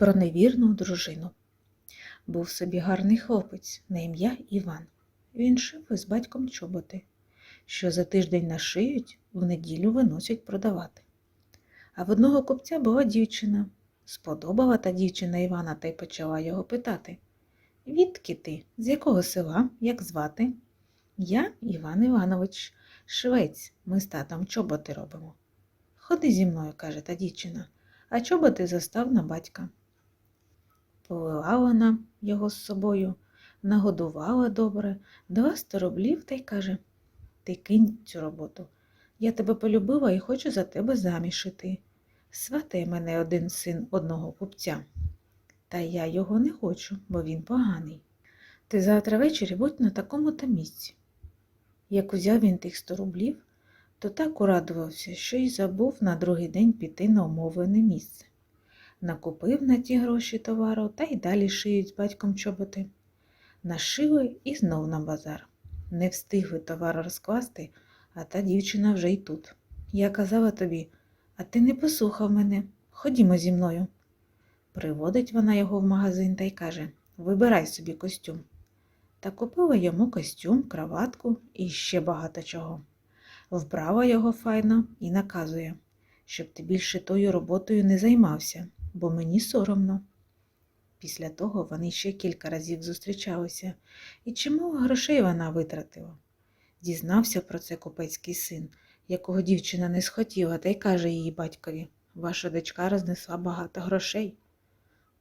про невірну дружину. Був собі гарний хлопець на ім'я Іван. Він шив із батьком чоботи, що за тиждень нашиють, в неділю виносять продавати. А в одного купця була дівчина. Сподобала та дівчина Івана та й почала його питати. Відки ти? З якого села? Як звати? Я Іван Іванович, швець, ми з татом чоботи робимо. Ходи зі мною, каже та дівчина, а чоботи застав на батька. Повела вона його з собою, нагодувала добре, дала сто рублів та й каже Ти кинь цю роботу. Я тебе полюбила і хочу за тебе заміж іти. Сватає мене один син одного купця. Та я його не хочу, бо він поганий. Ти завтра ввечері будь на такому то місці. Як узяв він тих сто рублів, то так урадувався, що й забув на другий день піти на умовлене місце. Накупив на ті гроші товару та й далі шиють з батьком чоботи. Нашили і знов на базар. Не встигли товар розкласти, а та дівчина вже й тут. Я казала тобі, а ти не послухав мене. Ходімо зі мною. Приводить вона його в магазин та й каже Вибирай собі костюм. Та купила йому костюм, краватку і ще багато чого. Вбрала його файно і наказує, щоб ти більше тою роботою не займався, бо мені соромно. Після того вони ще кілька разів зустрічалися, і чимало грошей вона витратила. Дізнався про це купецький син, якого дівчина не схотіла, та й каже її батькові Ваша дочка рознесла багато грошей.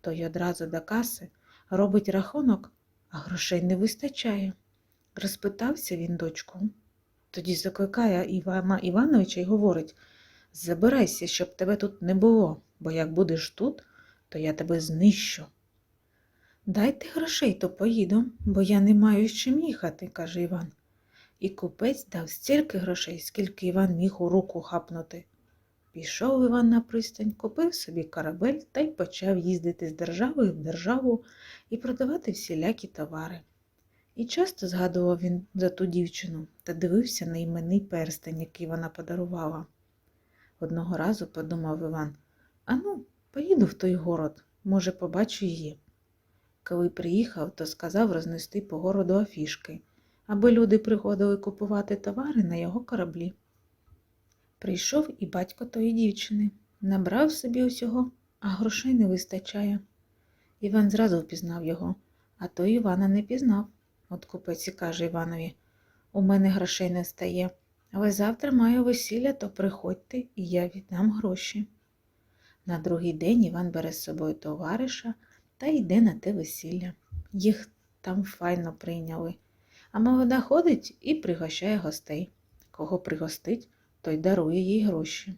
Той одразу до каси робить рахунок, а грошей не вистачає. Розпитався він дочку. Тоді закликає Івана Івановича і говорить Забирайся, щоб тебе тут не було, бо як будеш тут, то я тебе знищу. Дайте грошей, то поїду, бо я не маю з чим їхати, каже Іван. І купець дав стільки грошей, скільки Іван міг у руку хапнути. Пішов Іван на пристань, купив собі корабель та й почав їздити з держави в державу і продавати всілякі товари. І часто згадував він за ту дівчину та дивився на іменний перстень, який вона подарувала. Одного разу подумав Іван Ану, поїду в той город, може, побачу її. Коли приїхав, то сказав рознести по городу афішки, аби люди приходили купувати товари на його кораблі. Прийшов і батько тої дівчини, набрав собі усього, а грошей не вистачає. Іван зразу впізнав його, а той Івана не пізнав. От купець і каже Іванові У мене грошей не стає, але завтра маю весілля, то приходьте, і я віддам гроші. На другий день Іван бере з собою товариша та йде на те весілля. Їх там файно прийняли. А молода ходить і пригощає гостей. Кого пригостить, той дарує їй гроші.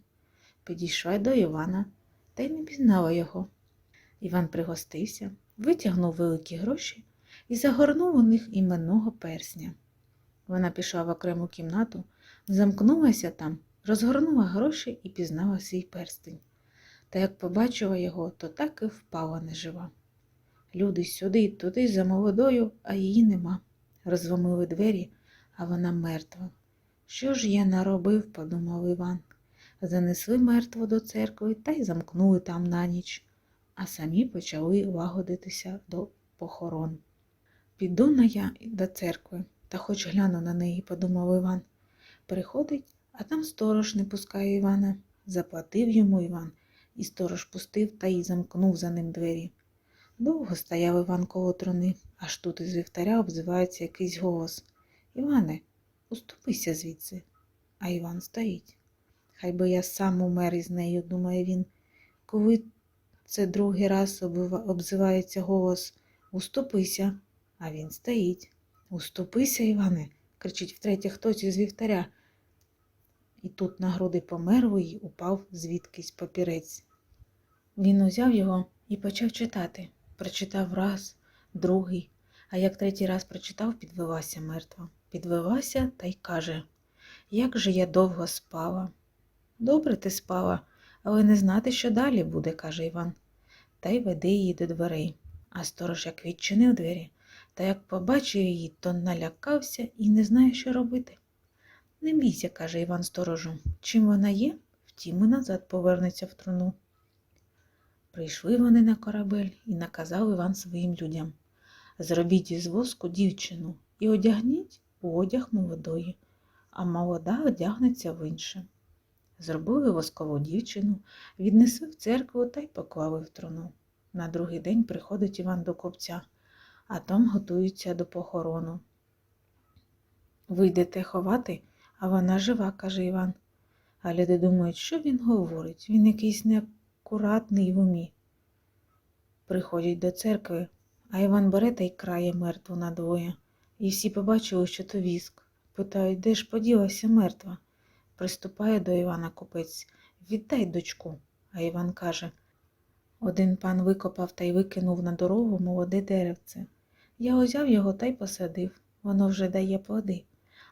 Підійшла до Івана та й не пізнала його. Іван пригостився, витягнув великі гроші і загорнув у них іменного персня. Вона пішла в окрему кімнату, замкнулася там, розгорнула гроші і пізнала свій перстень. Та як побачила його, то так і впала нежива. Люди сюди, туди за молодою, а її нема. Розломили двері, а вона мертва. Що ж я наробив, подумав Іван. Занесли мертву до церкви та й замкнули там на ніч, а самі почали лагодитися до похорон. Піду на я до церкви та хоч гляну на неї, подумав Іван. Приходить, а там сторож не пускає Івана. Заплатив йому Іван, і сторож пустив та й замкнув за ним двері. Довго стояв Іван коло труни, аж тут із вівтаря обзивається якийсь голос. Іване, уступися звідси. А Іван стоїть. Хай би я сам умер із нею, думає він. Коли це другий раз обзивається голос Уступися, а він стоїть. Уступися, Іване, кричить втретє хтось із вівтаря. І тут на груди померлої упав звідкись папірець. Він узяв його і почав читати. Прочитав раз, другий, а як третій раз прочитав, підвелася мертва. Підвелася та й каже Як же я довго спала. Добре ти спала, але не знати, що далі буде, каже Іван. Та й веде її до дверей. А сторож як відчинив двері, та як побачив її, то налякався і не знає, що робити. Не бійся, каже Іван сторожу, чим вона є, втім і назад повернеться в труну. Прийшли вони на корабель і наказав Іван своїм людям Зробіть із воску дівчину і одягніть у одяг молодої, а молода одягнеться в інше. Зробили воскову дівчину, віднесли в церкву та й поклали в труну. На другий день приходить Іван до копця, а там готуються до похорону. Ви йдете ховати, а вона жива, каже Іван. А люди думають, що він говорить? Він якийсь неакуратний в умі. Приходять до церкви, а Іван бере та й крає мертву надвоє. І всі побачили, що то віск. Питають, де ж поділася мертва? Приступає до Івана купець Віддай дочку. А Іван каже Один пан викопав та й викинув на дорогу молоде деревце. Я узяв його та й посадив. Воно вже дає плоди.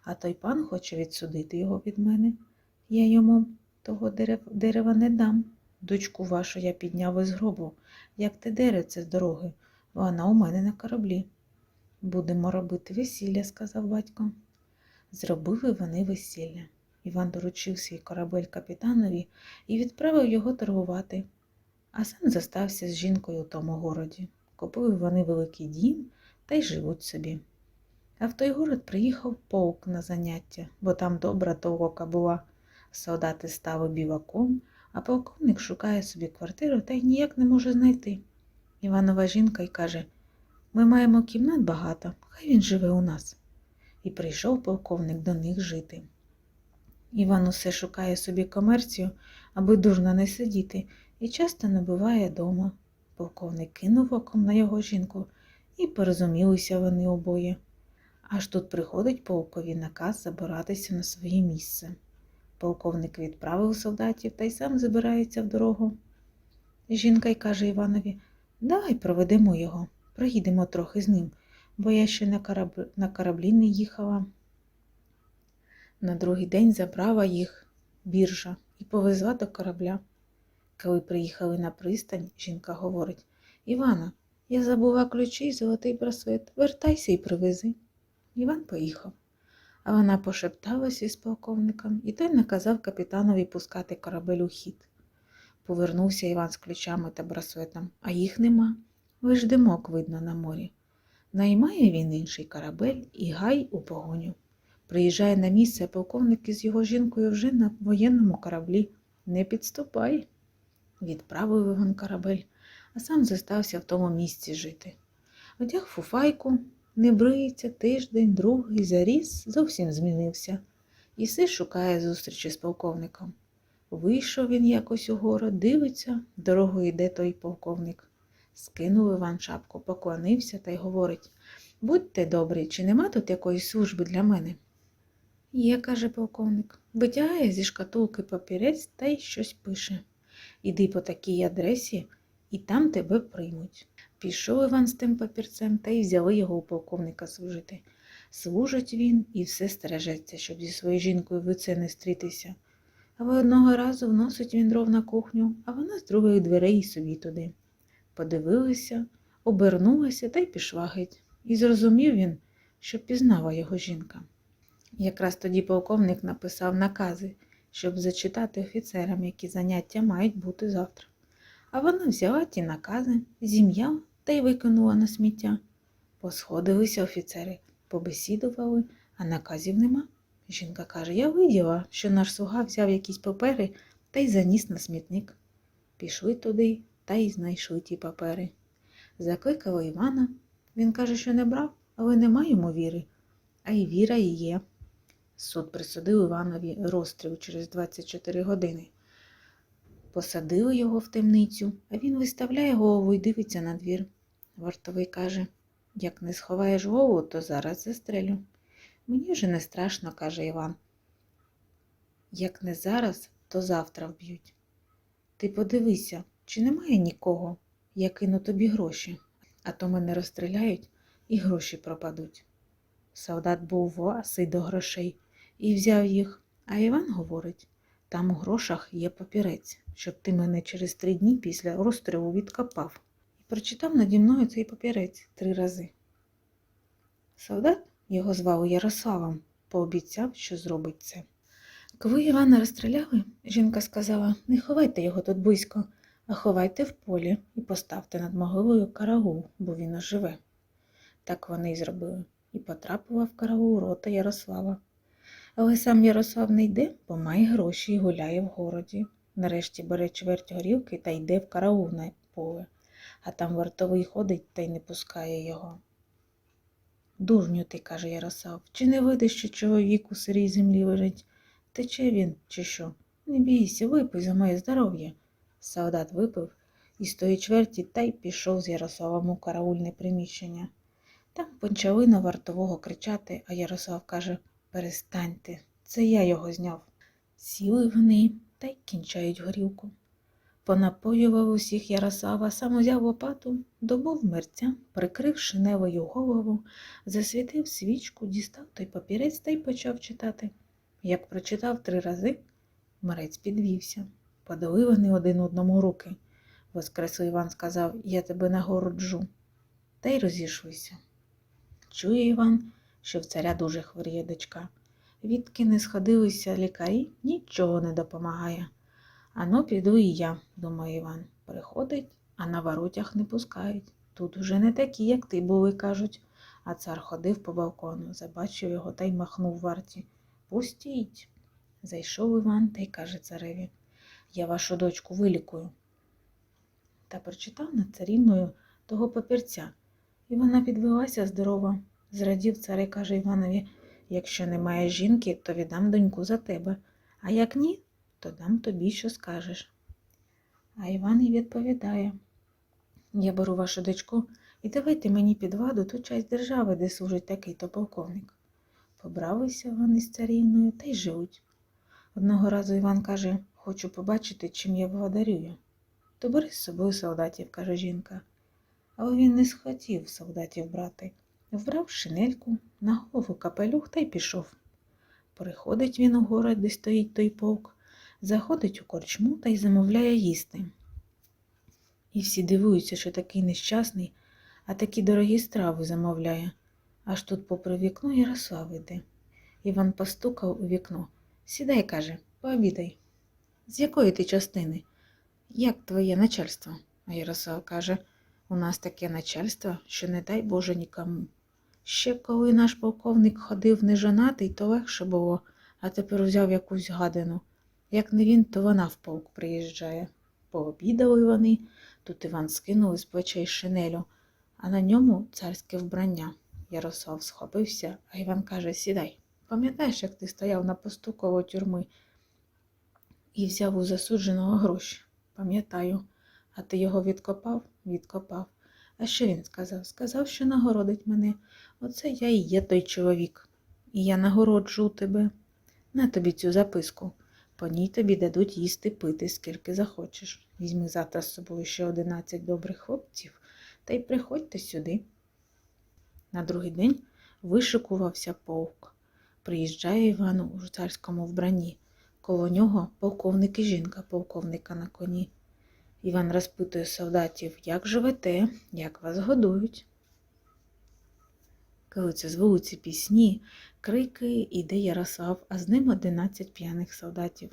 А той пан хоче відсудити його від мене. Я йому того дерева не дам. Дочку вашу я підняв із гробу, як те деревце з дороги. Вона у мене на кораблі. Будемо робити весілля, сказав батько. Зробили вони весілля. Іван доручив свій корабель капітанові і відправив його торгувати, а сам зостався з жінкою у тому городі. Купили вони великий дім та й живуть собі. А в той город приїхав полк на заняття, бо там добра толока була. Солдати стали біваком, а полковник шукає собі квартиру та й ніяк не може знайти. Іванова жінка й каже Ми маємо кімнат багато, хай він живе у нас. І прийшов полковник до них жити. Іван усе шукає собі комерцію, аби дурно не сидіти, і часто не буває дома. Полковник кинув оком на його жінку, і порозумілися вони обоє. Аж тут приходить полкові наказ забиратися на своє місце. Полковник відправив солдатів та й сам забирається в дорогу. Жінка й каже Іванові Давай проведемо його, проїдемо трохи з ним, бо я ще на, кораб... на кораблі не їхала. На другий день забрала їх біржа і повезла до корабля. Коли приїхали на пристань, жінка говорить Івана, я забула ключі й золотий браслет. Вертайся і привези. Іван поїхав. Вона пошепталася із полковником, і той наказав капітанові пускати корабель у хід. Повернувся Іван з ключами та браслетом, а їх нема. Лиш димок видно на морі. Наймає він інший корабель і гай у погоню. Приїжджає на місце, полковник із його жінкою вже на воєнному кораблі. Не підступай. Відправив Іван корабель, а сам зостався в тому місці жити. Одяг фуфайку, не бриється тиждень, другий заріс, зовсім змінився. І все шукає зустрічі з полковником. Вийшов він якось у город, дивиться, дорогою йде той полковник. Скинув Іван шапку, поклонився та й говорить Будьте добрі, чи нема тут якоїсь служби для мене? Є, каже полковник, витягає зі шкатулки папірець та й щось пише. Іди по такій адресі, і там тебе приймуть. Пішов Іван з тим папірцем та й взяли його у полковника служити. Служить він і все стережеться, щоб зі своєю жінкою в лице не стрітися. Але одного разу вносить він дров на кухню, а вона з другої дверей собі туди. Подивилася, обернулася та й пішла геть. І зрозумів він, що пізнала його жінка. Якраз тоді полковник написав накази, щоб зачитати офіцерам, які заняття мають бути завтра. А вона взяла ті накази, зім'яла та й викинула на сміття. Посходилися офіцери, побесідували, а наказів нема. Жінка каже, я виділа, що наш слуга взяв якісь папери та й заніс на смітник. Пішли туди та й знайшли ті папери. Закликали Івана. Він каже, що не брав, але нема йому віри, а й віра і є. Суд присудив Іванові розстріл через 24 години. Посадили його в темницю, а він виставляє голову і дивиться на двір. Вартовий каже, як не сховаєш голову, то зараз застрелю. Мені вже не страшно, каже Іван. Як не зараз, то завтра вб'ють. Ти подивися, чи немає нікого, я кину тобі гроші, а то мене розстріляють і гроші пропадуть. Солдат був власий до грошей і взяв їх, а Іван говорить там у грошах є папірець, щоб ти мене через три дні після розстрілу відкопав. Прочитав наді мною цей папірець три рази. Солдат, його звали Ярославом, пообіцяв, що зробить це. Коли Івана розстріляли, жінка сказала не ховайте його тут близько, а ховайте в полі і поставте над могилою караул, бо він оживе. Так вони й зробили, і потрапила в караул рота Ярослава. Але сам Ярослав не йде, бо має гроші і гуляє в городі. Нарешті бере чверть горілки та йде в караул на поле, а там вартовий ходить та й не пускає його. Дурню ти, каже Ярослав, чи не видиш, що чоловік у сирій землі лежить? Тече він, чи що? Не бійся, випий за моє здоров'я. Солдат випив і з тої чверті та й пішов з Ярославом у караульне приміщення. Там почали на вартового кричати, а Ярослав каже Перестаньте, це я його зняв. Сіли вони та й кінчають горілку. Понапоював усіх Ярослава, сам узяв лопату, добув мерця, прикрив шинелею голову, засвітив свічку, дістав той папірець та й почав читати. Як прочитав три рази, морець підвівся. Подали вони один одному руки. Воскреслий Іван сказав Я тебе нагороджу. Та й розійшлися. Чує Іван, що в царя дуже хворіє дочка. Відки не сходилися лікарі, нічого не допомагає. Ано піду і я, думає Іван. Приходить, а на воротях не пускають. Тут уже не такі, як ти були, кажуть. А цар ходив по балкону, забачив його та й махнув варті. Пустіть. Зайшов Іван та й каже цареві Я вашу дочку вилікую. Та прочитав над царівною того папірця, і вона підвелася здорова. Зрадів цар і каже Іванові Якщо немає жінки, то віддам доньку за тебе, а як ні, то дам тобі, що скажеш. А Іван і відповідає Я беру вашу дочку і давайте мені під владу ту часть держави, де служить такий то полковник. Побралися вони з царівною та й живуть. Одного разу Іван каже Хочу побачити, чим я владарюю. То бери з собою солдатів, каже жінка. Але він не схотів солдатів брати. Вбрав шинельку, на голову капелюх та й пішов. Приходить він у город, де стоїть той полк, заходить у корчму та й замовляє їсти. І всі дивуються, що такий нещасний, а такі дорогі страви замовляє. Аж тут попри вікно Ярослав іде. Іван постукав у вікно. Сідай, каже, пообідай. З якої ти частини? Як твоє начальство? А Ярослав каже, у нас таке начальство, що не дай Боже нікому. Ще коли наш полковник ходив нежонатий, то легше було, а тепер взяв якусь гадину. Як не він, то вона в полк приїжджає. Пообідали вони, тут Іван скинув з плечей шинелю, а на ньому царське вбрання. Ярослав схопився, а Іван каже Сідай. Пам'ятаєш, як ти стояв на посту коло тюрми і взяв у засудженого гроші? Пам'ятаю, а ти його відкопав? Відкопав. А що він сказав? Сказав, що нагородить мене. Оце я і є той чоловік. І я нагороджу тебе. На тобі цю записку. По ній тобі дадуть їсти пити, скільки захочеш. Візьми завтра з собою ще одинадцять добрих хлопців та й приходьте сюди. На другий день вишикувався полк. Приїжджає Іван у царському вбранні. Коло нього полковник і жінка полковника на коні. Іван розпитує солдатів, як живете, як вас годують. Коли з вулиці пісні, крики, іде Ярослав, а з ним одинадцять п'яних солдатів.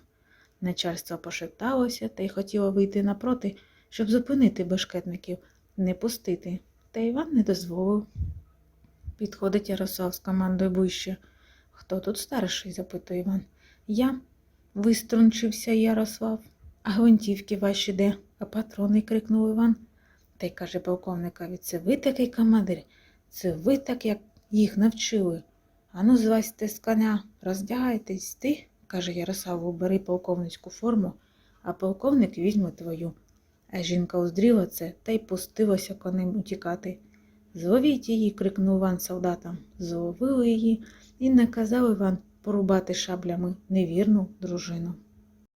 Начальство пошепталося та й хотіло вийти напроти, щоб зупинити бешкетників, не пустити, та Іван не дозволив. Підходить Ярослав з командою ближче. Хто тут старший? запитує Іван. Я. Виструнчився Ярослав. А гвинтівки ваші де? А патрони, крикнув Іван. Та й каже полковникові, це ви такий командир, це ви так, як їх навчили. Ану, злазьте з коня, роздягайтесь ти, каже Ярославу, бери полковницьку форму, а полковник візьме твою. А жінка уздріла це та й пустилася конем утікати. Зловіть її, крикнув Іван солдатам. Зловили її і наказав Іван порубати шаблями невірну дружину.